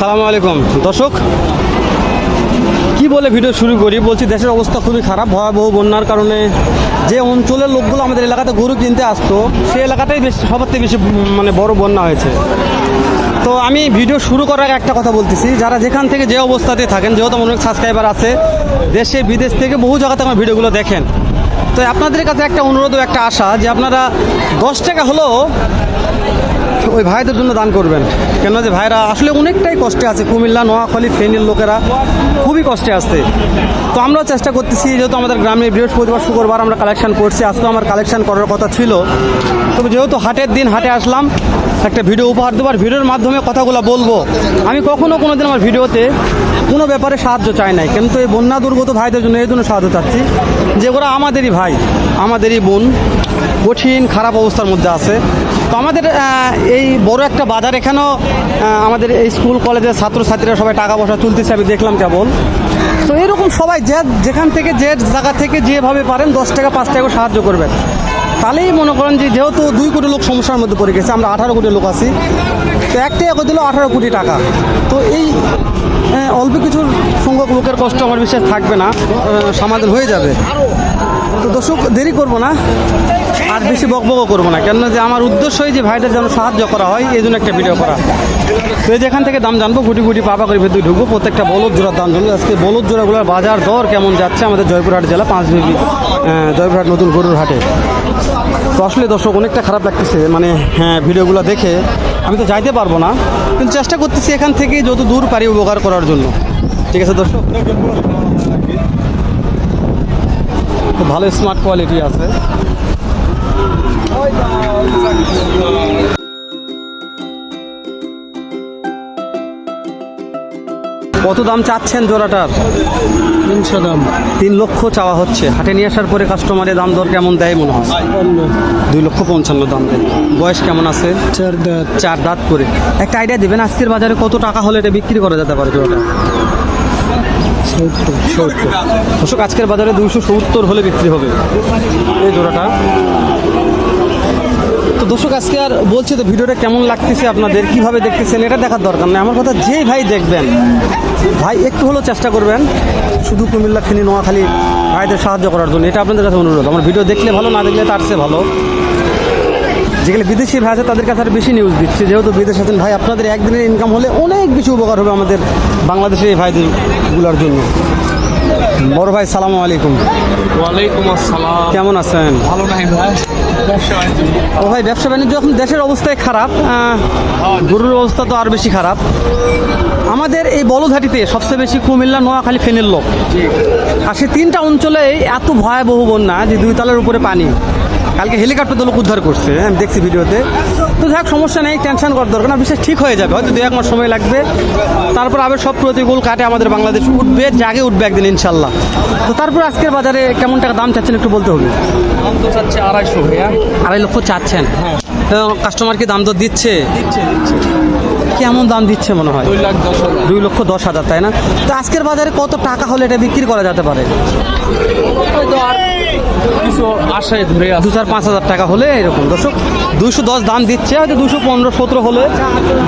সালামু আলাইকুম। দর্শক, কি বলে ভিডিও শুরু করি? বলছি দেশের অবস্থা খুবই খারাপ, ভয়াবহ বন্যার কারণে যে অঞ্চলের লোকগুলো আমাদের এলাকাতে গরু কিনতে আসতো সেই এলাকাটাই বেশি সবার থেকে বেশি মানে বড় বন্যা হয়েছে। তো আমি ভিডিও শুরু করার আগে একটা কথা বলতেছি, যারা যেখান থেকে যে অবস্থাতে থাকেন, যেহেতু আমার অনেক সাবস্ক্রাইবার আছে, দেশে, বিদেশ থেকে বহু জায়গাতে আমার ভিডিওগুলো দেখেন। তো আপনাদের কাছে একটা অনুরোধ একটা আশা যে আপনারা দশ টাকা হলেও ওই ভাইদের জন্য দান করবেন। কেন যে ভাইরা আসলে অনেকটাই কষ্টে আছে। কুমিল্লা, নোয়াখালী, ফেনীর লোকেরা খুবই কষ্টে আছে। তো আমরাও চেষ্টা করতেছি, যেহেতু আমাদের গ্রামে বৃহস্পতিবার, শুক্রবার আমরা কালেকশন করছি। আজকে আমার কালেকশন করার কথা ছিল। তবে যেহেতু হাটের দিন, হাটে আসলাম। একটা ভিডিও উপহার দেবার ভিডিওর মাধ্যমে কথাগুলো বলব। আমি কখনও কোনো দিন আমার ভিডিওতে কোনো ব্যাপারে সাহায্য চাই নাই। কিন্তু এই বন্যা দুর্গত ভাইদের জন্য এই জন্য সাহায্য চাচ্ছি যে ওরা আমাদেরই ভাই, আমাদেরই বোন কঠিন, খারাপ অবস্থার মধ্যে আছে। তো আমাদের এই বড় একটা বাজার এখানেও আমাদের এই স্কুল, কলেজের ছাত্রছাত্রীরা সবাই টাকা পয়সা তুলতেছে, আমি দেখলাম কেবল তো এরকম সবাই যে, যেখান থেকে যে জায়গা থেকে যেভাবে পারেন, দশ টাকা, পাঁচ টাকা সাহায্য করবেন। তাহলেই মনে করেন যে, যেহেতু দুই কোটি লোক সমস্যার মধ্যে পড়ে গেছে, আমরা আঠারো কোটি লোক আছি, তো একটা করে দিল আঠারো কোটি টাকা। তো এই অল্প কিছু সংখ্যক লোকের কষ্ট আমার বিশ্বাস থাকবে না সমাধান হয়ে যাবে। তো দর্শক, দেরি করব না। আর বেশি বকবকও করব না। কেননা যে আমার উদ্দেশ্যই যে ভাইদের যেন সাহায্য করা হয়, এই জন্য একটা ভিডিও করা। তো এই যেখান থেকে দাম জানব, গুটি গুটি পাপা করে ভেতরে ঢুকবো। প্রত্যেকটা বলদ জোড়ার দাম জানব। আজকে বলদ জোড়াগুলোর বাজার দর কেমন যাচ্ছে আমাদের জয়পুরহাট জেলা পাঁচ বিবি জয়পুরহাট নতুন গরুর হাটে। তো আসলে দর্শক, অনেকটা খারাপ লাগতেছে। মানে হ্যাঁ ভিডিওগুলো দেখে আমি তো যাইতে পারব না। কিন্তু চেষ্টা করতেছি এখান থেকে যত দূর পারি উপকার করার জন্য। ঠিক আছে দর্শক? ভালো স্মার্ট কোয়ালিটি আছে। কত দাম চাচ্ছেন জোড়াটার? তিনশো দাম। তিন লক্ষ চাওয়া হচ্ছে। হাটে নিয়ে আসার পরে কাস্টমারের দাম দর কেমন দেয় মনে হয়? দুই লক্ষ পঞ্চান্ন দাম দেয়। বয়স কেমন আছে? চার দাঁত। চার দাঁত করে। একটা আইডিয়া দেবেন আজকের বাজারে কত টাকা হলে এটা বিক্রি করা যেতে পারে জোড়াটা? দর্শক, আজকের বাজারে দুইশো সত্তর হলে বিক্রি হবে এই জোড়াটা। তো দর্শক, আজকে আর বলছি তো ভিডিওটা কেমন লাগতেছে আপনাদের, কীভাবে দেখতেছেন, এটা দেখার দরকার নেই। আমার কথা যেই ভাই দেখবেন, ভাই একটু হলেও চেষ্টা করবেন, শুধু কুমিল্লা, ফেনী, নোয়াখালী ভাইদের সাহায্য করার জন্য। এটা আপনাদের কাছে অনুরোধ। আমার ভিডিও দেখলে ভালো, না দেখলে তার চেয়ে ভালো। যেগুলো বিদেশি ভাই আছে তাদের কাছে আরও বেশি নিউজ দিচ্ছে। যেহেতু বিদেশ আছেন ভাই আপনাদের একদিনের ইনকাম হলে অনেক বেশি উপকার হবে আমাদের বাংলাদেশের এই ভাইদেরগুলার জন্য। বড় ভাই সালামু আলাইকুম। ওয়ালাইকুম আসসালাম। কেমন আছেন? ভালো নাই ভাই। ও ভাই ব্যবসা বাণিজ্য এখন দেশের অবস্থায় খারাপ। গরুর অবস্থা তো আর বেশি খারাপ। আমাদের এই বলধাটিতে সবচেয়ে বেশি কুমিল্লা নোয়াখালী ফেনীর লোক। আর সে তিনটা অঞ্চলে এত ভয়াবহ বন্যা যে দুই তলার উপরে পানি। কালকে হেলিকপ্টার তো লোক উদ্ধার করছে হ্যাঁ, আমি দেখছি ভিডিওতে। তো যাক সমস্যা নেই টেনশন করার দরকার না বিশেষ ঠিক হয়ে যাবে হয়তো দু এক মাস সময় লাগবে। তারপর আবার সব প্রতিকূল কাটে আমাদের বাংলাদেশ উঠবে জাগে উঠবে একদিন ইনশাল্লাহ। তো তারপর আজকের বাজারে কেমন টাকা দাম চাচ্ছেন একটু বলতে হবে? দাম তো চাচ্ছে আড়াইশো ভাইয়া। আড়াই লক্ষ চাচ্ছেন। কাস্টমার কি দাম তো দিচ্ছে? দিচ্ছে দিচ্ছে। কেমন দাম দিচ্ছে মনে হয়? দুই লাখ দশ হাজার। দুই লক্ষ দশ হাজার তাই না? তো আজকের বাজারে কত টাকা হলে এটা বিক্রি করা যেতে পারে? হয়তো আর কিছু আশায় ধরে দু চার পাঁচ হাজার টাকা হলে এরকম। দর্শক দুশো দশ দাম দিচ্ছে হয়তো দুশো পনেরো সতেরো হলে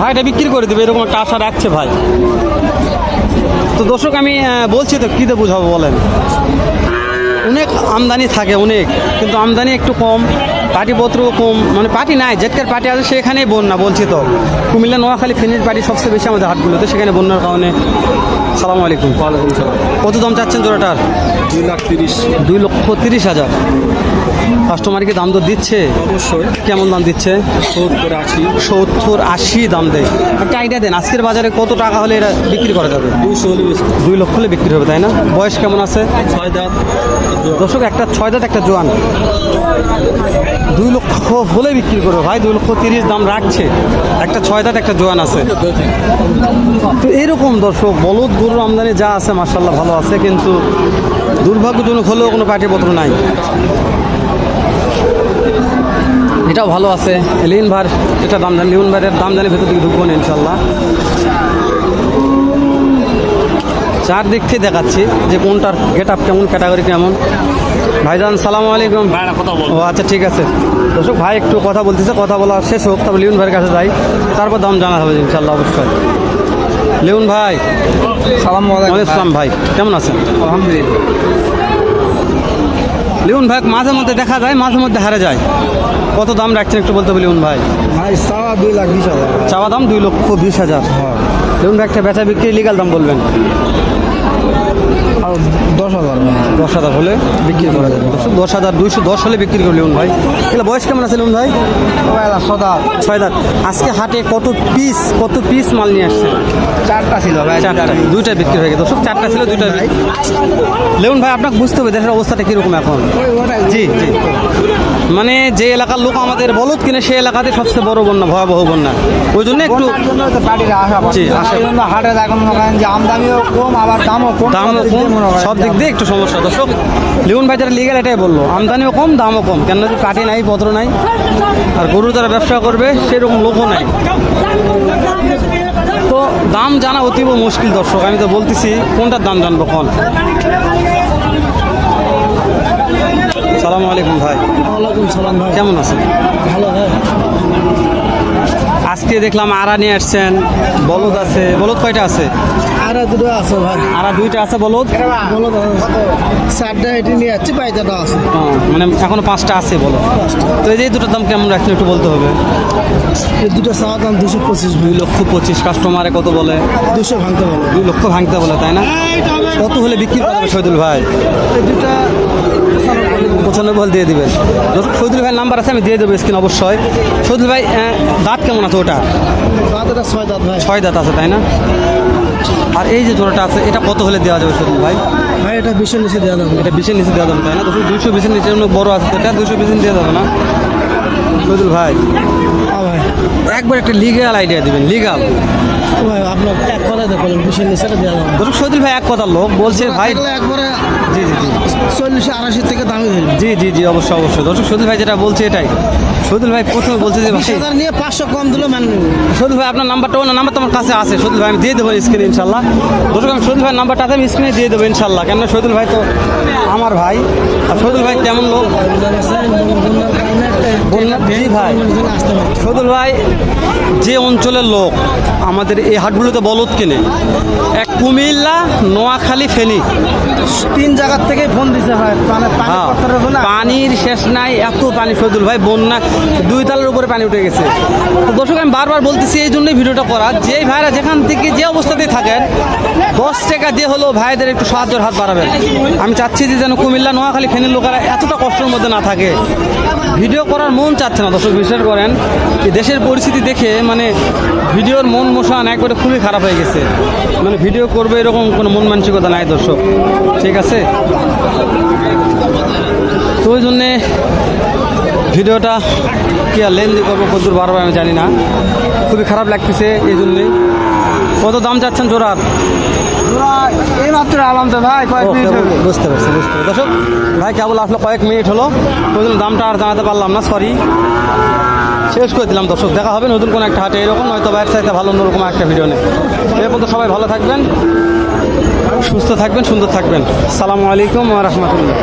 ভাইটা বিক্রি করে দেবে এরকম একটা আশা রাখছে ভাই। তো দর্শক আমি বলছি তো কী বুঝাবো বলেন? অনেক আমদানি থাকে অনেক কিন্তু আমদানি একটু কম। পার্টিপত্র কম মানে পার্টি নাই যেটকার পার্টি আছে সেখানেই বন্যা বলছি তো। কুমিল্লা নোয়াখালী ফেনীর পার্টি সবচেয়ে বেশি আমাদের হাটগুলোতে সেখানে বন্যার কারণে। সালাম আলাইকুম। ওয়ালাইকুম সালাম। কত দাম চাচ্ছেন জোড়াটার? দুই লাখ তিরিশ। দুই লক্ষ তিরিশ হাজার। কাস্টমারকে দাম তো দিচ্ছে? অবশ্যই। কেমন দাম দিচ্ছে? সত্তর আশি। সত্তর আশি দাম দেয়। একটা আইডিয়া দেন আজকের বাজারে কত টাকা হলে এটা বিক্রি করা যাবে? দুইশো দুই লক্ষ হলে বিক্রি হবে তাই না? বয়স কেমন আছে? ছয় দাঁত দর্শক একটা ছয় দাঁত একটা জোয়ান। দুই লক্ষ হলে বিক্রি করবে ভাই, দুই লক্ষ তিরিশ দাম রাখছে। একটা ছয় দাঁত, একটা জোয়ান আছে। তো এরকম দর্শক, বলদ গরুর আমদানি যা আছে মার্শাল্লাহ ভালো আছে, কিন্তু দুর্ভাগ্যজনক হলেও কোনো পাঠিপত্র নাই। এটাও ভালো আছে। লিন ভার, এটা দাম জানি লিউন ভারের দাম জানি ভেতর দিকে ঢুকবো না ইনশাল্লাহ চারদিক থেকে দেখাচ্ছি যে কোনটার গেট আপ কেমন ক্যাটাগরি কেমন। ভাইজান সালাম আলাইকুম। ও আচ্ছা ঠিক আছে। দর্শক ভাই একটু কথা বলতেছে কথা বলা শেষ হোক তারপর লিউন ভাইয়ের কাছে যাই। তারপর দাম জানা হবে ইনশাল্লাহ অবশ্যই। লিউন ভাই। সালাম আসসালাম ভাই। কেমন আছেন? আলহামদুলিল্লাহ। লিউন ভাই মাঝে মধ্যে দেখা যায় মাঝে মধ্যে হারে যায়। কত দাম রাখছেন একটু বলতে হবে লিউন ভাই? ভাই সাওয়া দুই লাখ বিশ হাজার। চাওয়া দাম দুই লক্ষ বিশ হাজার। লিউন ভাই একটা বেচা বিক্রি লিগাল দাম বলবেন? দশ হাজার দশ হাজার হলে বিক্রি করা যাবে। দশ হাজার দুইশো দশ হলে বিক্রি করে লিউন ভাই। এগুলো বয়স কেমন আছে ভাই? ছদার ছয় দাঁত আজকে হাটে কত পিস কত পিস মাল নিয়ে আসছে? চারটা ছিল ভাই চারটা। দুইটা। বিক্রি হয়ে গেছে। দর্শক চারটা ছিল দুইটা। লেউন ভাই আপনাকে বুঝতে হবে দেশের অবস্থাটা কীরকম এখন? জি জি। মানে যে এলাকার লোক আমাদের বলদ কিনে সেই এলাকাতে সবচেয়ে বড় বন্যা ভয়াবহ বন্যা। ওই জন্য একটু হাটের এখন যে আমদানিও কম আবার দামও কম। দামও সব দিক কম দিয়ে সব দিক দিয়ে একটু সমস্যা। দর্শক লিউন ভাই যারা লিগেল এটাই বলল আমদানিও কম দামও কম। কেন যে কাঠি নাই পত্র নাই আর গরু যারা ব্যবসা করবে সেরকম লোকও নাই। তো দাম জানা অতীব মুশকিল দর্শক। আমি তো বলতেছি কোনটার দাম জানব কোন? সালামু আলাইকুম ভাই। ওয়ালাইকুম সালাম ভাই। কেমন আছেন? ভালো ভাই। আজকে দেখলাম আড়া নিয়ে আসছেন বলদ আছে। বলদ কয়টা আছে? আর দুটো আছে ভাই। আড়া দুইটা আছে বলদ? বলো চারটা এটি নিয়ে যাচ্ছি আছে। মানে এখনও পাঁচটা আছে বলো তো এই যে দুটোর দাম কেমন রাখছেন একটু বলতে হবে? এই দুটো দাম দুশো পঁচিশ দুই লক্ষ পঁচিশ কাস্টমারে কত বলে? দুশো ভাঙতে বলো। দুই লক্ষ ভাঙতে বলে তাই না? কত হলে বিক্রি করা যাবে শহীদুল ভাই? দুটা বল দিয়ে দিবেন দর্শক, শহীদুল ভাইয়ের নাম্বার আছে আমি দিয়ে দেবো স্ক্রিন অবশ্যই। শহীদুল ভাই দাঁত কেমন আছে ওটা? দাঁতটা ছয় দাঁত ভাই। ছয় দাঁত আছে তাই না? আর এই যে জোড়াটা আছে এটা কত হলে দেওয়া যাবে শুধু ভাই? ভাই এটা বিশের নিচে দেওয়া যাবে। এটা বিশের নিচে দেওয়া যাবে তাই না? দুশো দুইশো বিশের নিচে বড় আছে এটা দুশো বিশের দেওয়া যাবে না? শহীদুল ভাই। একবার একটা লিগাল আইডিয়া দিবেন লিগাল আপনার এক কথা দেখলেন দেওয়া ভাই এক কথা লোক বলছে ভাই একবারে জি জি জি। চল্লিশ আড়াইশি থেকে দামি জি জি জি অবশ্যই অবশ্যই। দর্শক ভাই যেটা বলছে এটাই। ভাই প্রথমে বলছে যে ভাই নিয়ে পাঁচশো কম মানে ভাই আপনার নাম্বারটা ওনার নাম্বার তো আমার কাছে আছে। ভাই আমি দিয়ে দেবো স্ক্রিনে ইনশাল্লাহ। দর্শক আমি শহীদুল ভাই নাম্বারটা আমি স্ক্রিনে দিয়ে দেবো ইনশাল্লাহ। কেন শহীদুল ভাই তো আমার ভাই। আর শহীদুল ভাই কেমন লোক? জি ভাই। আসতে ভাই যে অঞ্চলের লোক আমাদের এই হাটগুলোতে বলদ কিনে এক কুমিল্লা নোয়াখালী ফেনি তিন জায়গার থেকে ফোন দিছে ভাই পানি হ্যাঁ, জন্য পানির শেষ নাই এত পানি শহীদুল ভাই বন্যা দুই তালের উপরে পানি উঠে গেছে। তো দর্শক আমি বারবার বলতেছি এই জন্যই ভিডিওটা করা যে ভাইরা যেখান থেকে যে অবস্থাতেই থাকেন দশ টাকা দিয়ে হলো ভাইদের একটু সাহায্যের হাত বাড়াবেন। আমি চাচ্ছি যে যেন কুমিল্লা নোয়াখালী ফেনির লোকেরা এতটা কষ্টের মধ্যে না থাকে। ভিডিও করার মন চাচ্ছে না, দর্শক বিশ্বাস করেন দেশের পরিস্থিতি দেখে মানে ভিডিওর মন মোশান একবারে খুবই খারাপ হয়ে গেছে। মানে ভিডিও করবে এরকম কোনো মন মানসিকতা নাই দর্শক, ঠিক আছে? তো ওই জন্যে ভিডিওটা কি আর লেনদেন করব কদ্দূর বারবার আমি জানি না। খুবই খারাপ লাগতেছে এই জন্যেই কত দাম চাচ্ছেন জোড়ার? এই মাত্র আলাম তো ভাই কয়েক মিনিট কেবল- হবে। বুঝতে পারছি বুঝতে পারছি। দর্শক ভাই কেবল আসলে কয়েক মিনিট হলো। ওই দামটা আর জানাতে পারলাম না সরি শেষ করে দিলাম দর্শক দেখা হবে নতুন কোনো একটা হাটে এরকম হয়তো বাইরের সাইতে ভালো অন্যরকম একটা ভিডিও নেই এর তো সবাই ভালো থাকবেন সুস্থ থাকবেন সুন্দর থাকবেন। সালামু আলাইকুম রহমতুল্লাহ।